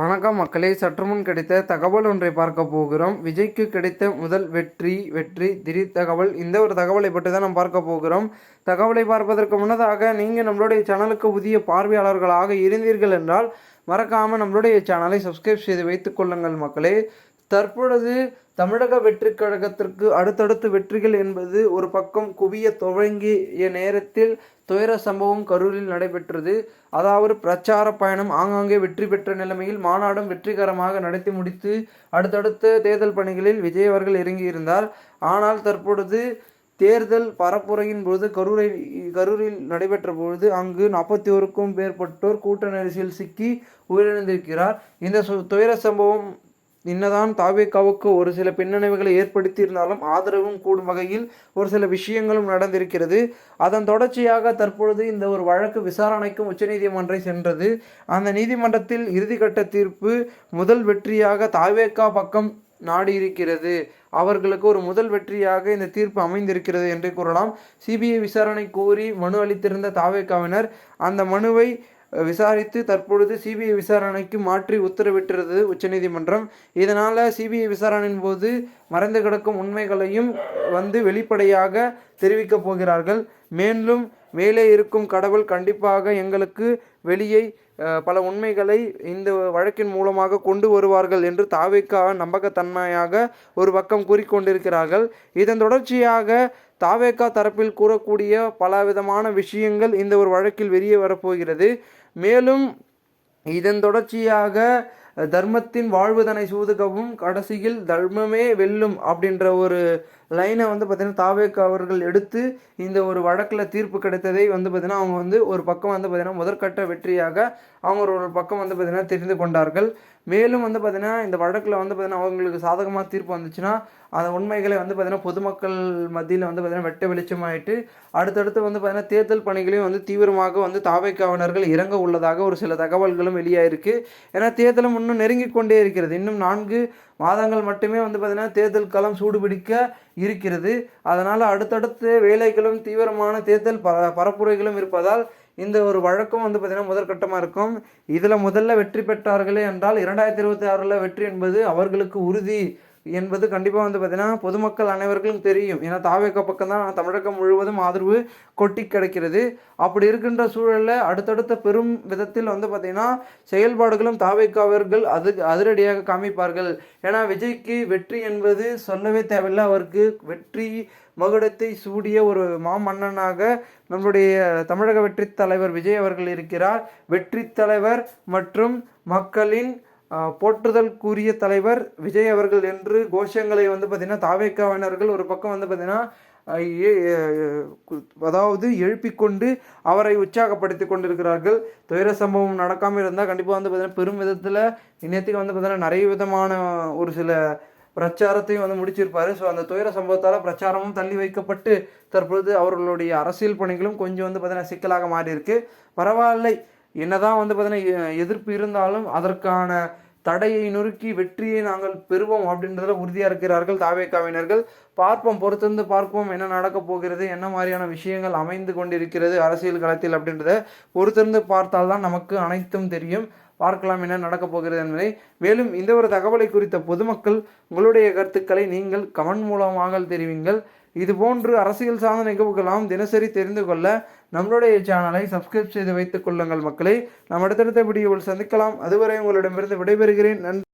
வணக்கம் மக்களே. சற்றுமுன் கிடைத்த தகவல் ஒன்றை பார்க்க போகிறோம். விஜய்க்கு கிடைத்த முதல் வெற்றி வெற்றி திடீர் தகவல். இந்த ஒரு தகவலை பற்றி தான் நாம் பார்க்க போகிறோம். தகவலை பார்ப்பதற்கு முன்னதாக நீங்கள் நம்மளுடைய சேனலுக்கு புதிய பார்வையாளர்களாக இருந்தீர்கள் என்றால் மறக்காமல் நம்மளுடைய சேனலை சப்ஸ்கிரைப் செய்து வைத்துக் கொள்ளுங்கள் மக்களே. தற்பொழுது தமிழக வெற்றிக் கழகத்திற்கு அடுத்தடுத்து வெற்றிகள் என்பது ஒரு பக்கம் குவிய துவங்கிய நேரத்தில் துயர சம்பவம் கரூரில் நடைபெற்றது. அதாவது பிரச்சார பயணம் ஆங்காங்கே வெற்றி பெற்ற நிலைமையில் மாநாடும் வெற்றிகரமாக நடத்தி முடித்து அடுத்தடுத்த தேர்தல் பணிகளில் விஜய் அவர்கள் இறங்கியிருந்தார். ஆனால் தற்பொழுது தேர்தல் பரப்புரையின் போது கரூரை கரூரில் நடைபெற்ற பொழுது அங்கு நாற்பத்தி ஓருக்கும் மேற்பட்டோர் கூட்ட நெரிசலில் சிக்கி உயிரிழந்திருக்கிறார். இந்த சு- துயர சம்பவம் இன்னதான் தாவேக்காவுக்கு ஒரு சில பின்னணிவுகளை ஏற்படுத்தியிருந்தாலும் ஆதரவும் கூடும் வகையில் ஒரு சில விஷயங்களும் நடந்திருக்கிறது. அதன் தொடர்ச்சியாக தற்பொழுது இந்த ஒரு வழக்கு விசாரணைக்கும் உச்சநீதிமன்றம் சென்றது. அந்த நீதிமன்றத்தில் இறுதிக்கட்ட தீர்ப்பு முதல் வெற்றியாக தாவேக்கா பக்கம் நாடியிருக்கிறது. அவர்களுக்கு ஒரு முதல் வெற்றியாக இந்த தீர்ப்பு அமைந்திருக்கிறது என்று கூறலாம். சிபிஐ விசாரணை கோரி மனு அளித்திருந்த தாவேக்காவினர் அந்த மனுவை விசாரித்து தற்பொழுது சிபிஐ விசாரணைக்கு மாற்றி உத்தரவிட்டிருந்தது உச்சநீதிமன்றம். இதனால் சிபிஐ விசாரணையின் போது மறைந்து கிடக்கும் உண்மைகளையும் வந்து வெளிப்படையாக தெரிவிக்கப் போகிறார்கள். மேலும் மேலே இருக்கும் கடவுள் கண்டிப்பாக எங்களுக்கு வெளியே பல உண்மைகளை இந்த வழக்கின் மூலமாக கொண்டு வருவார்கள் என்று தாவேக்கா நம்பகத்தன்மையாக ஒரு பக்கம் கூறிக்கொண்டிருக்கிறார்கள். இதன் தொடர்ச்சியாக தாவேக்கா தரப்பில் கூறக்கூடிய பலவிதமான விஷயங்கள் இந்த ஒரு வழக்கில் வெளியே வரப்போகிறது. மேலும் இதன் தொடர்ச்சியாக தர்மத்தின் வாழ்வுதனை சூதுகவும் கடைசியில் தர்மமே வெல்லும் அப்படின்ற ஒரு லைனை வந்து பார்த்திங்கன்னா தாவேக் அவர்கள் எடுத்து இந்த ஒரு வழக்கில் தீர்ப்பு கிடைத்ததை வந்து பார்த்திங்கன்னா அவங்க வந்து ஒரு பக்கம் வந்து பார்த்திங்கன்னா முதற்கட்ட வெற்றியாக அவங்க ஒரு பக்கம் வந்து பார்த்திங்கன்னா தெரிந்து கொண்டார்கள். மேலும் வந்து பார்த்திங்கன்னா இந்த வழக்கில் வந்து பார்த்திங்கன்னா அவங்களுக்கு சாதகமாக தீர்ப்பு வந்துச்சுன்னா அந்த உண்மைகளை வந்து பார்த்திங்கன்னா பொதுமக்கள் மத்தியில் வந்து பார்த்திங்கன்னா வெட்ட வெளிச்சமாயிட்டு அடுத்தடுத்து வந்து பார்த்திங்கன்னா தேர்தல் பணிகளையும் வந்து தீவிரமாக வந்து தாவைக்காவினர்கள் இறங்க உள்ளதாக ஒரு சில தகவல்களும் வெளியாயிருக்கு. ஏன்னா தேர்தலும் இன்னும் நெருங்கி கொண்டே இருக்கிறது. இன்னும் நான்கு மாதங்கள் மட்டுமே வந்து பார்த்திங்கன்னா தேர்தல் களம் சூடுபிடிக்க இருக்கிறது. அதனால் அடுத்தடுத்து வேலைகளும் தீவிரமான தேர்தல் ப பரப்புரைகளும் இருப்பதால் இந்த ஒரு வழக்கம் வந்து பார்த்திங்கன்னா முதற்கட்டமாக இருக்கும். இதில் முதல்ல வெற்றி பெற்றார்களே என்றால் இரண்டாயிரத்தி இருபத்தி ஆறில் வெற்றி என்பது அவர்களுக்கு உறுதி. என்பது கண்டிப்பாக வந்து பார்த்திங்கன்னா பொதுமக்கள் அனைவருக்கும் தெரியும். ஏன்னா தாவேக்க பக்கம் தான் தமிழகம் முழுவதும் ஆதரவு கொட்டி கிடக்கிறது. அப்படி இருக்கின்ற சூழலில் அடுத்தடுத்த பெரும் விதத்தில் வந்து பார்த்திங்கன்னா செயல்பாடுகளும் தாவேக்காவர்கள் அது அதிரடியாக காமிப்பார்கள். ஏன்னா விஜய்க்கு வெற்றி என்பது சொல்லவே தேவையில்லை. அவருக்கு வெற்றி மகுடத்தை சூடிய ஒரு மாமன்னனாக நம்முடைய தமிழக வெற்றி தலைவர் விஜய் அவர்கள் இருக்கிறார். வெற்றி தலைவர் மற்றும் மக்களின் போற்றுதல் கூறிய தலைவர் விஜய் அவர்கள் என்று கோஷங்களை வந்து பார்த்திங்கன்னா தாவேக்காவினர்கள் ஒரு பக்கம் வந்து பார்த்திங்கன்னா அதாவது எழுப்பிக்கொண்டு அவரை உற்சாகப்படுத்தி கொண்டிருக்கிறார்கள். துயர சம்பவம் நடக்காமல் இருந்தால் கண்டிப்பாக வந்து பார்த்திங்கன்னா பெரும் விதத்தில் இன்னத்துக்கு வந்து பார்த்திங்கன்னா நிறைய விதமான ஒரு சில பிரச்சாரத்தையும் வந்து முடிச்சிருப்பார். ஸோ அந்த துயர சம்பவத்தால் பிரச்சாரமும் தள்ளி வைக்கப்பட்டு தற்பொழுது அவர்களுடைய அரசியல் பணிகளும் கொஞ்சம் வந்து பார்த்திங்கன்னா சிக்கலாக மாறி இருக்கு பரவாயில்லை. என்னதான் வந்து பார்த்தீங்கன்னா எ- எதிர்ப்பு இருந்தாலும் அதற்கான தடையை நொறுக்கி வெற்றியை நாங்கள் பெறுவோம் அப்படின்றதுல உறுதியாக இருக்கிறார்கள் தாவேக்காவினர்கள். பார்ப்போம் பொறுத்திருந்து பார்ப்போம் என்ன நடக்கப் போகிறது என்ன மாதிரியான விஷயங்கள் அமைந்து கொண்டிருக்கிறது அரசியல் களத்தில் அப்படின்றத பொறுத்திருந்து பார்த்தால் தான் நமக்கு அனைத்தும் தெரியும். பார்க்கலாம் என்ன நடக்கப் போகிறது என்பதை. மேலும் இந்த ஒரு தகவலை குறித்த பொதுமக்கள் உங்களுடைய கருத்துக்களை நீங்கள் கமெண்ட் மூலமாக தெரிவிங்கள். இது போன்று அரசியல் சார்ந்த நிகழ்வுகளாம் தினசரி தெரிந்து கொள்ள நம்மளுடைய சேனலை சப்ஸ்கிரைப் செய்து வைத்துக் கொள்ளுங்கள் மக்களை. நாம் அடுத்தடுத்த வீடியோவில் சந்திக்கலாம். அதுவரை உங்களிடமிருந்து விடைபெறுகிறேன். நன்றி.